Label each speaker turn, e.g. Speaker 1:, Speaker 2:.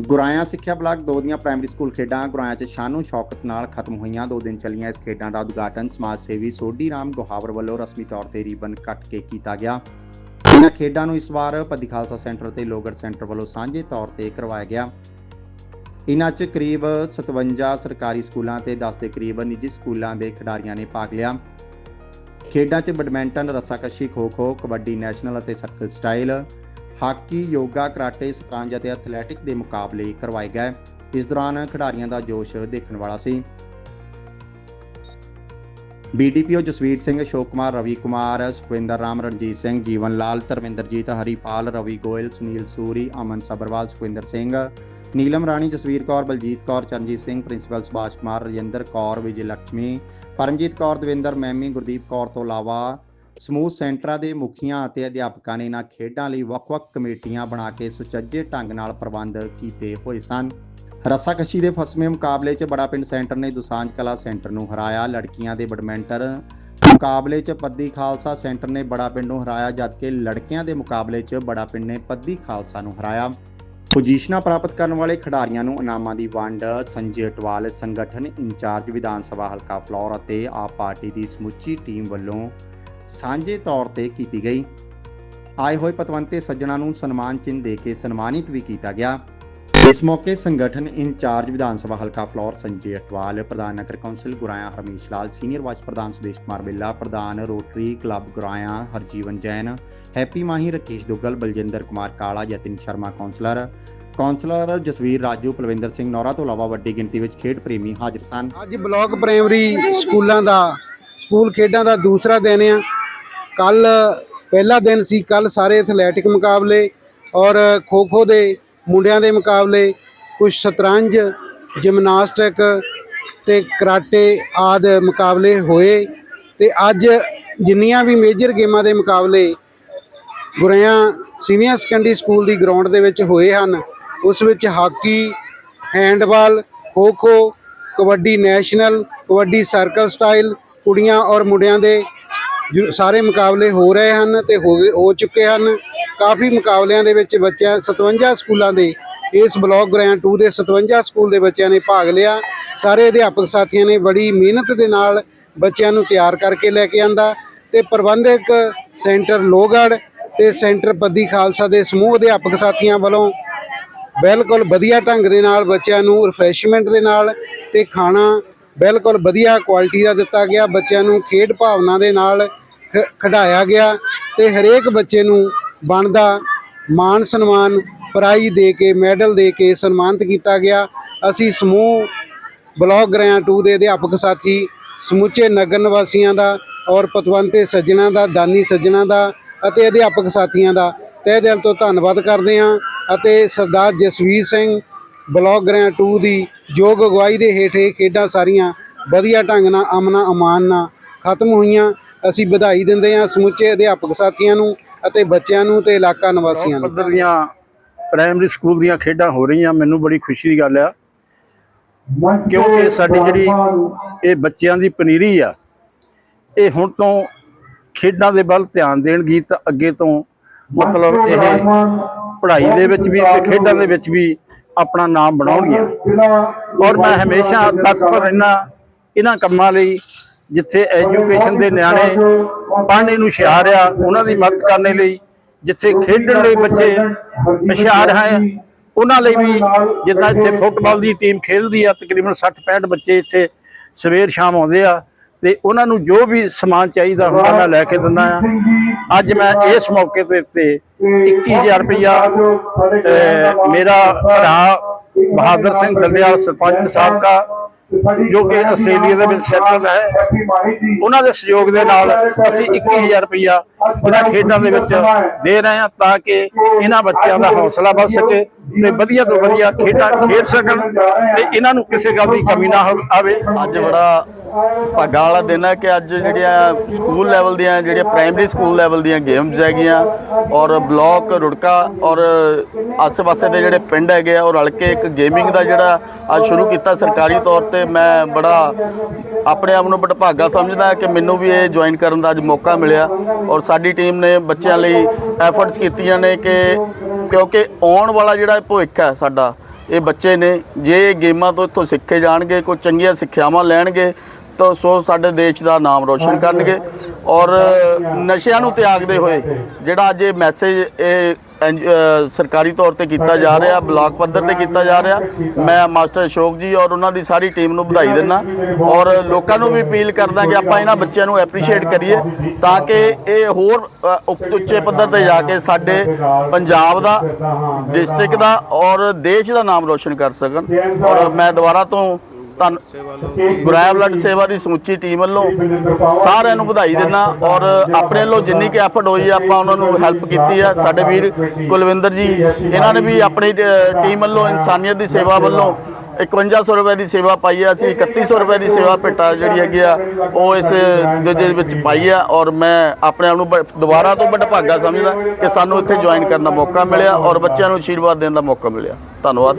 Speaker 1: ਗੁਰਾਇਆ ਸਿੱਖਿਆ ਬਲਾਕ 2 ਦੀਆਂ primary school ਖੇਡਾਂ ਗੁਰਾਇਆ 'ਚ ਸ਼ਾਨੋ ਸ਼ੌਕਤ ਨਾਲ ਖਤਮ ਹੋਈਆਂ। 2 ਦਿਨ ਚੱਲੀਆਂ ਇਸ ਖੇਡਾਂ ਦਾ ਉਦਘਾਟਨ। ਸਮਾਜ ਸੇਵੀ ਸੋਢੀ ਰਾਮ ਗੋਹਾਵਰ ਵੱਲੋਂ ਰਸਮੀ ਤੌਰ ਤੇ ਰੀਬਨ ਕੱਟ ਕੇ ਕੀਤਾ ਗਿਆ। ਇਹਨਾਂ ਖੇਡਾਂ ਨੂੰ ਇਸ ਵਾਰ ਪੱਦੀ ਖਾਲਸਾ ਸੈਂਟਰ ਤੇ ਲੋਗੜ ਸੈਂਟਰ ਵੱਲੋਂ ਸਾਂਝੇ ਤੌਰ ਤੇ ਕਰਵਾਇਆ ਗਿਆ। ਇਹਨਾਂ 'ਚ ਕਰੀਬ 57 ਸਰਕਾਰੀ ਸਕੂਲਾਂ ਤੇ 10 ਦੇ ਕਰੀਬ ਨਿੱਜੀ ਸਕੂਲਾਂ ਦੇ ਖਿਡਾਰੀਆਂ ਨੇ ਭਾਗ ਲਿਆ। ਖੇਡਾਂ 'ਚ ਬੈਡਮਿੰਟਨ, ਰੱਸਾਕਸ਼ੀ, ਖੋ-ਖੋ, ਕਬੱਡੀ, ਨੈਸ਼ਨਲ ਅਤੇ circle style hockey, yoga, karate, ਸ਼ਤਰੰਜ ਅਤੇ ਐਥਲੈਟਿਕ ਦੇ ਮੁਕਾਬਲੇ ਕਰਵਾਏ ਗਏ। ਇਸ ਦੌਰਾਨ ਖਿਡਾਰੀਆਂ ਦਾ ਜੋਸ਼ ਦੇਖਣ ਵਾਲਾ ਸੀ। ਬੀਡੀਪੀਓ ਜਸਵੀਰ ਸਿੰਘ, ਅਸ਼ੋਕ ਕੁਮਾਰ, ਰਵੀ ਕੁਮਾਰ, ਸੁਖਵਿੰਦਰ ਰਾਮ, ਰਣਜੀਤ ਸਿੰਘ, ਜੀਵਨ ਲਾਲ, ਧਰਮਿੰਦਰਜੀਤ, ਹਰੀਪਾਲ, ਰਵੀ ਗੋਇਲ, ਸੁਨੀਲ ਸੂਰੀ, ਅਮਨ ਸਬਰਵਾਲ, ਸੁਖਵਿੰਦਰ ਸਿੰਘ, ਨੀਲਮ ਰਾਣੀ, ਜਸਵੀਰ ਕੌਰ, ਬਲਜੀਤ ਕੌਰ, ਚਰਨਜੀਤ ਸਿੰਘ, ਪ੍ਰਿੰਸੀਪਲ ਸੁਭਾਸ਼ ਕੁਮਾਰ, ਰਜਿੰਦਰ ਕੌਰ, ਵਿਜੇ ਲక్ష్ਮੀ ਪਰਮਜੀਤ ਕੌਰ, ਦਵਿੰਦਰ ਮੈਮੀ ਗੁਰਦੀਪ ਕੌਰ ਤੋਂ ਇਲਾਵਾ ਸਮੂਹ ਸੈਂਟਰਾਂ ਦੇ ਮੁਖੀਆਂ ਅਤੇ ਅਧਿਆਪਕਾਂ ਨੇ ਇਹਨਾਂ ਖੇਡਾਂ ਲਈ ਵੱਖ-ਵੱਖ ਕਮੇਟੀਆਂ ਬਣਾ ਕੇ ਸੁਚੱਜੇ ਢੰਗ ਨਾਲ ਪ੍ਰਬੰਧ ਕੀਤੇ ਹੋਏ ਸਨ। ਰੱਸਾਕੱਸ਼ੀ ਦੇ ਫਸਵੇਂ ਮੁਕਾਬਲੇ 'ਚ ਬੜਾ ਪਿੰਡ ਸੈਂਟਰ ਨੇ ਦੁਸਾਂਝ ਕਲਾ ਸੈਂਟਰ ਨੂੰ ਹਰਾਇਆ। ਲੜਕੀਆਂ ਦੇ ਬੈਡਮਿੰਟਨ ਮੁਕਾਬਲੇ 'ਚ ਪੱਦੀ ਖਾਲਸਾ ਸੈਂਟਰ ਨੇ ਬੜਾ ਪਿੰਡ ਨੂੰ ਹਰਾਇਆ, ਜਦਕਿ ਲੜਕਿਆਂ ਦੇ ਮੁਕਾਬਲੇ 'ਚ ਬੜਾ ਪਿੰਡ ਨੇ ਪੱਦੀ ਖਾਲਸਾ ਨੂੰ ਹਰਾਇਆ। ਪੋਜੀਸ਼ਨਾਂ ਪ੍ਰਾਪਤ ਕਰਨ ਵਾਲੇ ਖਿਡਾਰੀਆਂ ਨੂੰ ਇਨਾਮਾਂ ਦੀ ਵੰਡ, ਸੰਜੇ ਅਟਵਾਲ ਸੰਗਠਨ, ਇੰਚਾਰਜ ਵਿਧਾਨ ਸਭਾ ਹਲਕਾ ਫਲੌਰ ਅਤੇ ਆਪ ਪਾਰਟੀ ਦੀ ਸਮੁੱਚੀ ਟੀਮ ਵੱਲੋਂ ਸਾਂਝੇ ਤੌਰ ਤੇ ਕੀਤੀ ਗਈ। ਆਏ ਹੋਏ ਪਤਵੰਤੇ ਸੱਜਣਾ ਨੂੰ ਸਨਮਾਨ ਚਿੰਨ੍ਹ ਦੇ ਕੇ ਸਨਮਾਨਿਤ ਵੀ ਕੀਤਾ ਗਿਆ। ਇਸ ਮੌਕੇ ਸੰਗਠਨ ਇੰਚਾਰਜ ਵਿਧਾਨ ਸਭਾ ਹਲਕਾ ਫਲੌਰ ਸੰਜੇ ਅਟਵਾਲ, ਪ੍ਰਧਾਨ ਨਗਰ council Goraya Harmesh Lal, senior vice ਪ੍ਰਧਾਨ ਸੁਦੇਸ਼ ਕੁਮਾਰ ਬਿੱਲਾ, ਪ੍ਰਧਾਨ Rotary club Goraya Harjeevan Jain, Happy Mahi Rakesh Duggal, Baljinder Kumar Kala Jatin Sharma councillor councillor Jasvir Raju, Palwinder Singh Naura ਤੋਂ ਇਲਾਵਾ ਵੱਡੀ ਗਿਣਤੀ ਵਿੱਚ ਖੇਡ ਪ੍ਰੇਮੀ ਹਾਜ਼ਰ ਸਨ।
Speaker 2: ਅੱਜ ਬਲਾਕ ਪ੍ਰਾਇਮਰੀ ਸਕੂਲਾਂ ਦਾ, ਸਕੂਲ ਖੇਡਾਂ ਦਾ ਦੂਸਰਾ ਦਿਨ ਆ। ਕੱਲ ਪਹਿਲਾ ਦਿਨ ਸੀ ਕੱਲ ਸਾਰੇ ਐਥਲੈਟਿਕ ਮੁਕਾਬਲੇ ਔਰ ਖੋ ਖੋ ਦੇ ਮੁੰਡਿਆਂ ਦੇ ਮੁਕਾਬਲੇ ਕੁਝ ਸ਼ਤਰੰਜ ਜਿਮਨਾਸਟਿਕ ਤੇ ਕਰਾਟੇ ਆਦ ਮੁਕਾਬਲੇ ਹੋਏ ਤੇ ਅੱਜ ਜਿੰਨੀਆਂ ਵੀ ਮੇਜਰ ਗੇਮਾਂ ਦੇ ਮੁਕਾਬਲੇ ਗੁਰਿਆਂ ਸੀਨੀਅਰ ਸੈਕੰਡਰੀ ਸਕੂਲ ਦੀ ਗਰਾਊਂਡ ਦੇ ਵਿੱਚ ਹੋਏ ਹਨ, ਉਸ ਵਿੱਚ hockey handball kho kho kabaddi national kabaddi circle style ਕੁੜੀਆਂ ਔਰ ਮੁੰਡਿਆਂ ਦੇ ਸਾਰੇ ਮੁਕਾਬਲੇ ਹੋ ਰਹੇ ਹਨ ਤੇ ਹੋ ਗਏ- ਹੋ ਚੁੱਕੇ ਹਨ। ਕਾਫੀ ਮੁਕਾਬਲਿਆਂ ਦੇ ਵਿੱਚ ਬੱਚਿਆਂ 57 ਸਕੂਲਾਂ ਦੇ ਇਸ ਬਲਾਕ ਗ੍ਰੈਂਡ 2 ਦੇ 57 ਸਕੂਲ ਦੇ ਬੱਚਿਆਂ ਨੇ ਭਾਗ ਲਿਆ। ਸਾਰੇ ਅਧਿਆਪਕ ਸਾਥੀਆਂ ਨੇ ਬੜੀ ਮਿਹਨਤ ਦੇ ਨਾਲ ਬੱਚਿਆਂ ਨੂੰ ਤਿਆਰ ਕਰਕੇ ਲੈ ਕੇ ਆਂਦਾ ਤੇ ਪ੍ਰਬੰਧਕ ਸੈਂਟਰ ਲੋਹਗੜ੍ਹ ਤੇ ਸੈਂਟਰ ਪੱਦੀ ਖਾਲਸਾ ਦੇ ਸਮੂਹ ਅਧਿਆਪਕ ਸਾਥੀਆਂ ਵੱਲੋਂ ਬਿਲਕੁਲ ਵਧੀਆ ਢੰਗ ਦੇ ਨਾਲ ਬੱਚਿਆਂ ਨੂੰ ਰਿਫਰੈਸ਼ਮੈਂਟ ਦੇ ਨਾਲ ਤੇ ਖਾਣਾ ਬਿਲਕੁਲ ਵਧੀਆ ਕੁਆਲਿਟੀ ਦਾ ਦਿੱਤਾ ਗਿਆ। ਬੱਚਿਆਂ ਨੂੰ ਖੇਡ ਭਾਵਨਾ ਦੇ ਨਾਲ ਖਿਡਾਇਆ ਗਿਆ ਤੇ ਹਰੇਕ ਬੱਚੇ ਨੂੰ ਬਣਦਾ ਮਾਨ ਸਨਮਾਨ, ਪ੍ਰਾਈਜ਼ ਦੇ ਕੇ, ਮੈਡਲ ਦੇ ਕੇ ਸਨਮਾਨਿਤ ਕੀਤਾ ਗਿਆ। ਅਸੀਂ ਸਮੂਹ ਬਲਾਕ ਗ੍ਰਿਆਂ 2 ਦੇ ਅਧਿਆਪਕ ਸਾਥੀ, ਸਮੁੱਚੇ ਨਗਰ ਨਿਵਾਸੀਆਂ ਦਾ ਔਰ ਪਤਵੰਤੇ ਸੱਜਣਾ ਦਾ, ਦਾਨੀ ਸੱਜਣਾ ਦਾ ਅਤੇ ਅਧਿਆਪਕ ਸਾਥੀਆਂ ਦਾ ਤਹਿ ਦਿਲ ਤੋਂ ਧੰਨਵਾਦ ਕਰਦੇ ਹਾਂ ਅਤੇ ਸਰਦਾਰ ਜਸਵੀਰ ਸਿੰਘ ਬਲਾਕ ਗ੍ਰਿਆਂ 2 ਦੀ ਯੋਗ ਅਗਵਾਈ ਦੇ ਹੇਠ ਇਹ ਖੇਡਾਂ ਸਾਰੀਆਂ ਵਧੀਆ ਢੰਗ ਨਾਲ ਅਮਨਾ ਅਮਾਨ ਨਾਲ ਖਤਮ ਹੋਈਆਂ। ਅਸੀਂ ਵਧਾਈ ਦਿੰਦੇ ਹਾਂ ਸਮੁੱਚੇ ਅਧਿਆਪਕ ਸਾਥੀਆਂ ਨੂੰ ਅਤੇ ਬੱਚਿਆਂ ਨੂੰ ਤੇ ਇਲਾਕਾ ਨਿਵਾਸੀਆਂ ਨੂੰ।
Speaker 3: ਪੱਧਰ ਦੀਆਂ ਪ੍ਰਾਇਮਰੀ ਸਕੂਲ ਦੀਆਂ ਖੇਡਾਂ ਹੋ ਰਹੀਆਂ, ਮੈਨੂੰ ਬੜੀ ਖੁਸ਼ੀ ਦੀ ਗੱਲ ਆ। ਕਿਉਂਕਿ ਸਾਡੀ ਜਿਹੜੀ ਇਹ ਬੱਚਿਆਂ ਦੀ ਪਨੀਰੀ ਆ, ਇਹ ਹੁਣ ਤੋਂ ਖੇਡਾਂ ਦੇ ਵੱਲ ਧਿਆਨ ਦੇਣਗੀ ਤਾਂ ਅੱਗੇ ਤੋਂ ਮਤਲਬ ਇਹ ਪੜ੍ਹਾਈ ਦੇ ਵਿੱਚ ਵੀ ਤੇ ਖੇਡਾਂ ਦੇ ਵਿੱਚ ਵੀ ਆਪਣਾ ਨਾਮ ਬਣਾਉਣਗੀਆਂ। ਔਰ ਮੈਂ ਹਮੇਸ਼ਾ ਤਤਪਰ ਰਹਿਣਾ ਇਹਨਾਂ ਕੰਮਾਂ ਲਈ ਜਿੱਥੇ ਐਜੂਕੇਸ਼ਨ ਦੇ ਨਿਆਣੇ ਪੜ੍ਹਨੇ ਨੂੰ ਹੁਸ਼ਿਆਰ ਆ ਉਹਨਾਂ ਦੀ ਮਦਦ ਕਰਨ ਲਈ ਜਿੱਥੇ ਖੇਡਣ ਲਈ ਬੱਚੇ ਹੁਸ਼ਿਆਰ ਹੈ ਉਹਨਾਂ ਲਈ ਵੀ ਜਿੱਦਾਂ ਇੱਥੇ ਫੁੱਟਬਾਲ ਦੀ ਟੀਮ ਖੇਡਦੀ ਆ ਤਕਰੀਬਨ 60 65 ਬੱਚੇ ਇੱਥੇ ਸਵੇਰ ਸ਼ਾਮ ਆਉਂਦੇ ਆ ਤੇ ਉਹਨਾਂ ਨੂੰ ਜੋ ਵੀ ਸਮਾਨ ਚਾਹੀਦਾ ਹੁੰਦਾ ਮੈਂ ਲੈ ਕੇ ਦਿੰਦਾ ਆ। ਅੱਜ ਮੈਂ ਇਸ ਮੌਕੇ ਦੇ ਉੱਤੇ 21000 ਰੁਪਇਆ ਅਹ, ਮੇਰਾ ਭਰਾ ਬਹਾਦਰ ਸਿੰਘ ਡੱਲਿਆ ਸਰਪੰਚ ਸਾਬਕਾ ਜੋ ਕਿ ਆਸਟ੍ਰੇਲੀਆ ਦੇ ਵਿੱਚ ਸੈਟਲ ਹੈ। ਉਹਨਾਂ ਦੇ ਸਹਿਯੋਗ ਦੇ ਨਾਲ ਅਸੀਂ 21000 ਰੁਪਇਆ ਇਹਨਾਂ ਖੇਡਾਂ ਦੇ ਵਿੱਚ ਦੇ ਰਹੇ ਹਾਂ ਤਾਂ ਕਿ ਇਹਨਾਂ ਬੱਚਿਆਂ ਦਾ ਹੌਸਲਾ ਵੱਧ ਸਕੇ ਤੇ ਵਧੀਆ ਤੋਂ ਵਧੀਆ ਖੇਡਾਂ ਖੇਡ ਸਕਣ ਤੇ ਇਹਨਾਂ ਨੂੰ ਕਿਸੇ ਗੱਲ ਦੀ ਕਮੀ ਨਾ ਆਵੇ।
Speaker 4: ਅੱਜ ਬੜਾ ਭਾਗਾ ਵਾਲਾ ਦਿਨ ਹੈ ਕਿ ਅੱਜ ਜਿਹੜੀਆਂ ਸਕੂਲ ਲੈਵਲ ਦੀਆਂ, ਜਿਹੜੀਆਂ ਪ੍ਰਾਇਮਰੀ ਸਕੂਲ ਲੈਵਲ ਦੀਆਂ ਗੇਮਸ ਹੈਗੀਆਂ ਔਰ ਬਲਾਕ ਰੁੜਕਾ ਔਰ ਆਸ-ਪਾਸੇ ਦੇ ਜਿਹੜੇ ਪਿੰਡ ਹੈਗੇ ਆ, ਉਹ ਰਲ ਕੇ ਇੱਕ ਗੇਮਿੰਗ ਦਾ ਜਿਹੜਾ ਅੱਜ ਸ਼ੁਰੂ ਕੀਤਾ ਸਰਕਾਰੀ ਤੌਰ ਤੇ। ਮੈਂ ਬੜਾ ਆਪਣੇ ਆਪ ਨੂੰ ਬੜਭਾਗਾ ਸਮਝਦਾ ਕਿ ਮੈਨੂੰ ਵੀ ਇਹ ਜੁਆਇਨ ਕਰਨ ਦਾ ਅੱਜ ਮੌਕਾ ਮਿਲਿਆ ਔਰ ਸਾਡੀ ਟੀਮ ਨੇ ਬੱਚਿਆਂ ਲਈ ਐਫਰਟਸ ਕੀਤੀਆਂ ਨੇ ਕਿ ਕਿਉਂਕਿ ਆਉਣ ਵਾਲਾ ਜਿਹੜਾ ਭਵਿੱਖ ਹੈ ਸਾਡਾ ਇਹ ਬੱਚੇ ਨੇ ਜੇ ਇਹ ਗੇਮਾਂ ਤੋਂ ਇੱਥੋਂ ਸਿੱਖੇ ਜਾਣਗੇ ਕੋਈ ਚੰਗੀਆਂ ਸਿੱਖਿਆਵਾਂ ਲੈਣਗੇ ਤਾਂ ਸੋ ਸਾਡੇ ਦੇਸ਼ ਦਾ ਨਾਮ ਰੋਸ਼ਨ ਕਰਨਗੇ ਔਰ ਨਸ਼ਿਆਂ ਨੂੰ ਤਿਆਗਦੇ ਹੋਏ ਜਿਹੜਾ ਅੱਜ ਇਹ ਮੈਸੇਜ ਇਹ ਸਰਕਾਰੀ ਤੌਰ ਤੇ ਕੀਤਾ ਜਾ ਰਿਹਾ ਬਲਾਕ ਪੱਧਰ ਤੇ ਕੀਤਾ ਜਾ ਰਿਹਾ। ਮੈਂ ਮਾਸਟਰ ਅਸ਼ੋਕ ਜੀ ਔਰ ਉਹਨਾਂ ਦੀ ਸਾਰੀ ਟੀਮ ਨੂੰ ਵਧਾਈ ਦਿੰਦਾ। ਔਰ ਲੋਕਾਂ ਨੂੰ ਵੀ ਅਪੀਲ ਕਰਦਾ ਕਿ ਆਪਾਂ ਇਹਨਾਂ ਬੱਚਿਆਂ ਨੂੰ ਐਪਰੀਸ਼ੀਏਟ ਕਰੀਏ ਤਾਂ ਕਿ ਇਹ ਹੋਰ ਉੱਚੇ ਪੱਧਰ ਤੇ ਜਾ ਕੇ ਸਾਡੇ ਪੰਜਾਬ ਦਾ ਡਿਸਟ੍ਰਿਕਟ ਦਾ ਔਰ ਦੇਸ਼ ਦਾ ਨਾਮ ਰੋਸ਼ਨ ਕਰ ਸਕਣ। ਔਰ ਮੈਂ ਦੁਬਾਰਾ ਤੋਂ ਧੰਨ ਗੁਰਾਇਆ ਬਲੱਡ ਸੇਵਾ ਦੀ ਸਮੁੱਚੀ ਟੀਮ ਵੱਲੋਂ ਸਾਰਿਆਂ ਨੂੰ ਵਧਾਈ ਦਿੰਦਾ ਔਰ ਆਪਣੇ ਵੱਲੋਂ ਜਿੰਨੀ ਕਿ ਐਫਰਟ ਹੋਈ ਆ, ਆਪਾਂ ਉਹਨਾਂ ਨੂੰ ਹੈਲਪ ਕੀਤੀ ਆ। ਸਾਡੇ ਵੀਰ ਕੁਲਵਿੰਦਰ ਜੀ, ਇਹਨਾਂ ਨੇ ਵੀ ਆਪਣੀ ਟੀਮ ਵੱਲੋਂ ਇਨਸਾਨੀਅਤ ਦੀ ਸੇਵਾ ਵੱਲੋਂ 5100 ਰੁਪਏ ਦੀ ਸੇਵਾ ਪਾਈ ਆ। ਅਸੀਂ 3100 ਰੁਪਏ ਦੀ ਸੇਵਾ ਭੇਟਾ ਜਿਹੜੀ ਹੈਗੀ ਆ, ਉਹ ਇਸ ਦੇ ਵਿੱਚ ਪਾਈ ਆ ਔਰ ਮੈਂ ਆਪਣੇ ਆਪ ਨੂੰ ਬ- ਦੁਬਾਰਾ ਤੋਂ ਵੱਡਾ ਭਾਗਾ ਸਮਝਦਾ ਕਿ ਸਾਨੂੰ ਇੱਥੇ ਜੁਆਇਨ ਕਰਨ ਦਾ ਮੌਕਾ ਮਿਲਿਆ ਔਰ ਬੱਚਿਆਂ ਨੂੰ ਆਸ਼ੀਰਵਾਦ ਦੇਣ ਦਾ ਮੌਕਾ ਮਿਲਿਆ। ਧੰਨਵਾਦ।